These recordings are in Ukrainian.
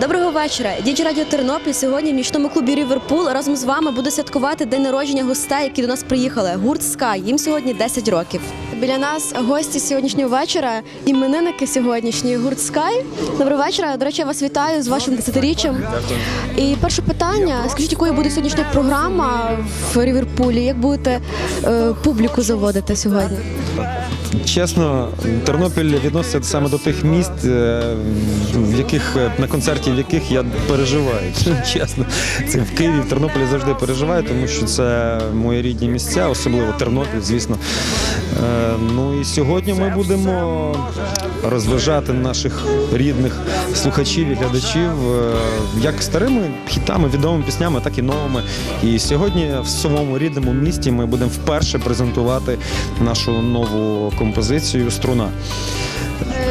Доброго вечора. Діч Радіо Тернопіль сьогодні в нічному клубі Ріверпул разом з вами буде святкувати день народження гостей, які до нас приїхали. Гурт Скай. Їм сьогодні 10 років. Біля нас гості сьогоднішнього вечора, іменинники сьогоднішньої гурт Скай. Доброго вечора. До речі, я вас вітаю з вашим десятиріччям. І перше питання: скажіть, якою буде сьогоднішня програма в Ріверпулі? Як будете е, публіку заводити сьогодні? Чесно, Тернопіль відноситься саме до тих міст, е, в яких е, на концерті, в яких я переживаю. Чесно, це в Києві, в Тернополі завжди переживаю, тому що це мої рідні місця, особливо Тернопіль, звісно. Е, Ну і сьогодні ми будемо розважати наших рідних слухачів і глядачів е, як старими хітами, відомими піснями, так і новими. І сьогодні в своєму рідному місті ми будемо вперше презентувати нашу нову композицію Струна.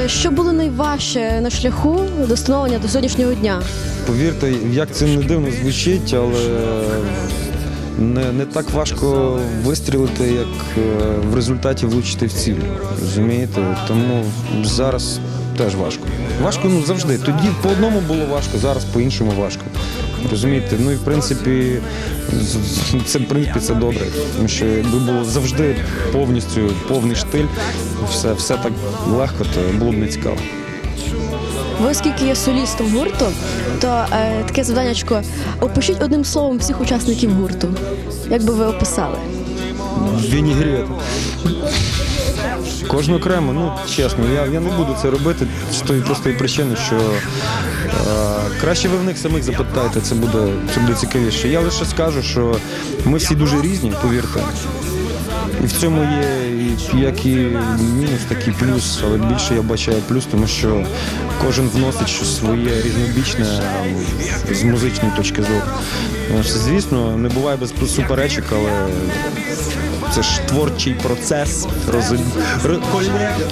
Е, Що було найважче на шляху до встановлення до сьогоднішнього дня? Повірте, як це не дивно звучить, але не, не так важко вистрілити, як е, в результаті влучити в ціль. Розумієте? Тому зараз теж важко. Важко ну завжди. Тоді по одному було важко, зараз по-іншому важко. Розумієте? Ну і в принципі, це в принципі це добре. Тому що якби було завжди повністю повний штиль, все, все так легко, то було б не цікаво. Ви, оскільки є солістом гурту, то е, таке завданнячко. Опишіть одним словом всіх учасників гурту. Як би ви описали? Вінігрет. Кожну окремо, ну чесно, я, я не буду це робити з тої простої причини, що е, краще ви в них самих запитайте, це буде, це буде цікавіше. Я лише скажу, що ми всі дуже різні, повірте. І в цьому є як і мінус, так і плюс, але більше я бачаю плюс, тому що кожен вносить щось своє різнобічне е, з музичної точки зору. Звісно, не буває без суперечок, але це ж творчий процес. Розум...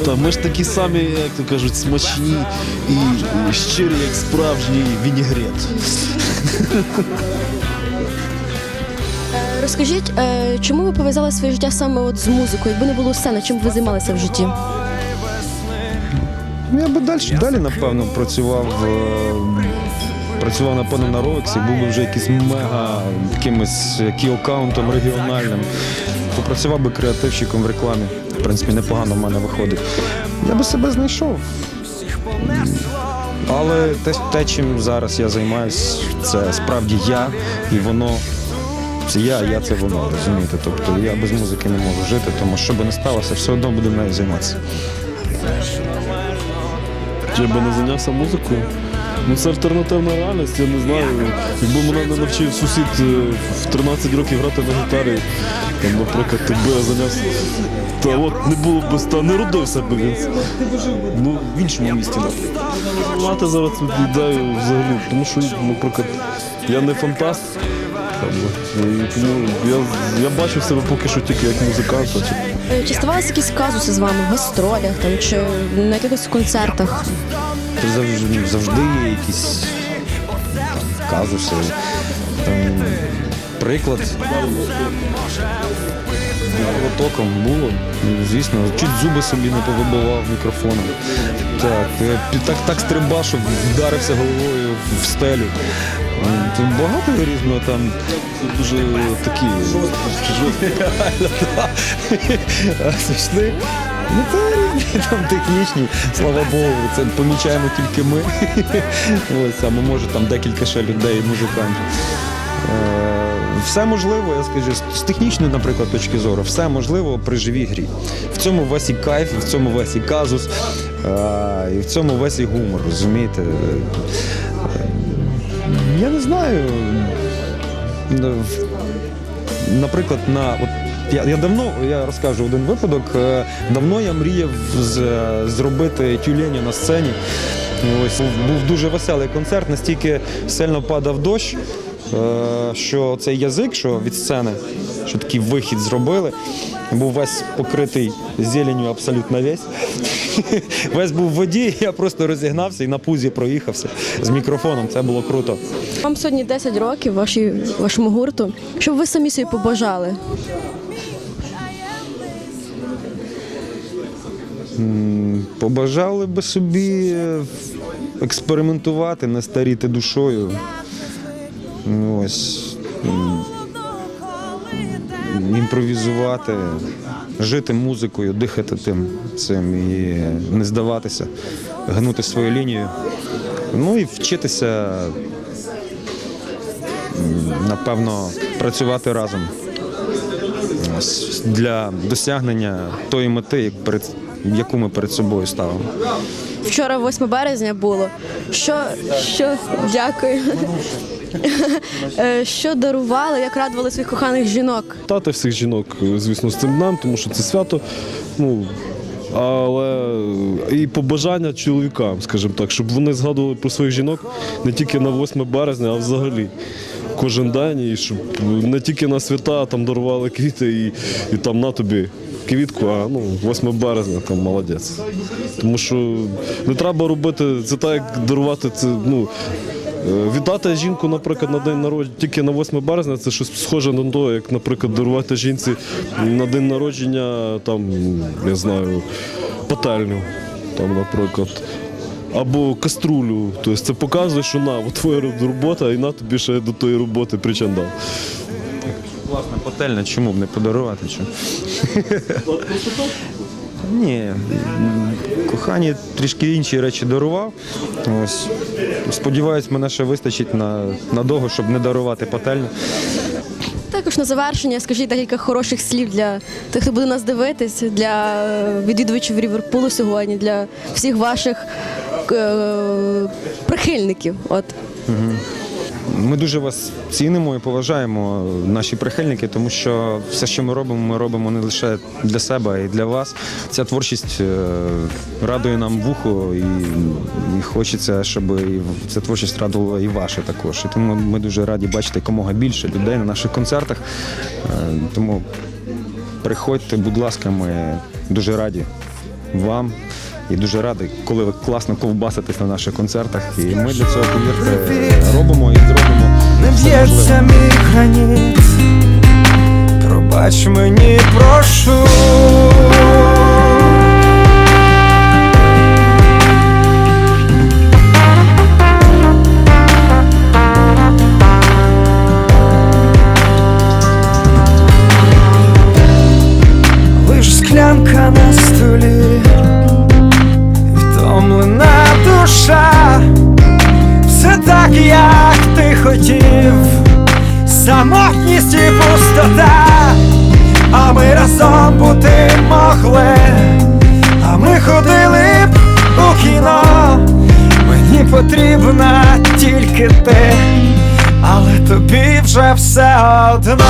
Та ми ж такі самі, як то кажуть, смачні і щирі, як справжній вінігрет. Розкажіть, е, чому ви пов'язали своє життя саме от з музикою? Якби не було сцени, чим б ви займалися в житті? Ну, Я би далі, далі напевно, працював. е, Працював напевно на Роксі, був би вже якийсь мега якимось кіокаунтом регіональним. Попрацював би креативщиком в рекламі. В принципі, непогано в мене виходить. Я би себе знайшов. Але те, те, чим зараз я займаюся, це справді я, і воно це я, я це воно, розумієте. Тобто я без музики не можу жити, тому що би не сталося, все одно буду нею займатися. Я би не зайнявся музикою. Ну це альтернативна реальність, я не знаю. Якби мене не навчив сусід е, в 13 років грати на гітарі, там, наприклад, якби я зайнявся. Та от не було б та не родився б він. Ну, в іншому місті, наприклад. Мати зараз ідею взагалі, тому що, наприклад, я не фантаст. Как би, і тому я, я бачив себе поки що тільки як музиканта. Чи Е, Чи ставалися якісь казуси з вами в гастролях там, чи на якихось концертах? Це завжди, завжди є якісь там, казуси. Там, приклад. Током було, звісно, чуть зуби собі не повибивав мікрофоном. Так, е, так, так стрибав, що вдарився головою в стелю. М, Тут багато різного там. дуже такі Смішний. Ну це там технічні, слава Богу, це помічаємо тільки ми. Ось, а може там декілька ще людей, музикантів. Е, Все можливо, я скажу, з- технічної, наприклад, точки зору, все можливо при живій грі. В цьому весь і кайф, в цьому весь і казус, е, і в цьому весь і гумор, розумієте? Е, Я не знаю. Ну, наприклад, на от я, я давно я розкажу один випадок. е, Давно я мріяв з, зробити тюленя на сцені. Ось був, дуже веселий концерт, настільки сильно падав дощ, е, що цей язик, що від сцени, що такий вихід зробили, був весь покритий зеленю абсолютно весь. Весь був в воді, я просто розігнався і на пузі проїхався з мікрофоном. Це було круто. Вам сьогодні 10 років вашій, вашому гурту. Що ви самі собі побажали? побажали би собі е, експериментувати, не старіти душою. Ну, Ось імпровізувати, жити музикою, дихати тим цим і не здаватися, гнути свою лінію. Ну і вчитися, напевно, працювати разом для досягнення тої мети, яку ми перед собою ставимо. Вчора 8 березня було. Що, що дякую. Е, Що дарували, як радували своїх коханих жінок? Тати всіх жінок, звісно, з цим днем, тому що це свято. Ну, але і побажання чоловікам, скажімо так, щоб вони згадували про своїх жінок не тільки на 8 березня, а взагалі. Кожен день, і щоб не тільки на свята там дарували квіти і, і там на тобі квітку, а ну 8 березня там молодець. Тому що не треба робити це так, як дарувати це. Ну, Е, Віддати жінку, наприклад, на день народження тільки на 8 березня, це щось схоже на те, як, наприклад, дарувати жінці на день народження, там, я знаю, пательню, там, наприклад. Або каструлю. Тобто це показує, що на, от твоя робота, і на тобі ще до тої роботи причандал. Власне, пательня, чому б не подарувати? Чому? Ні, кохані трішки інші речі дарував. Ось. Сподіваюсь, мене ще вистачить на, надовго, щоб не дарувати пательню. Також на завершення скажіть декілька хороших слів для тих, хто буде нас дивитись, для відвідувачів Ріверпулу сьогодні, для всіх ваших е, прихильників. От. Ми дуже вас цінимо і поважаємо, наші прихильники, тому що все, що ми робимо, ми робимо не лише для себе, а й для вас. Ця творчість е, радує нам вухо, і, і хочеться, щоб ця творчість радувала і ваше також. І тому ми дуже раді бачити якомога більше людей на наших концертах. Е, Тому приходьте, будь ласка, ми дуже раді вам. І дуже радий, коли ви класно ковбаситесь на наших концертах. І ми для цього повірте робимо і зробимо. не все можливе. б'ється мій граніт. Пробач мені, прошу. Лиш склянка на столі, втомлена душа. Все так, як ти Хотів, самотність і пустота, а ми разом бути могли, а ми ходили б у кіно, мені потрібна тільки ти, але тобі вже все одно.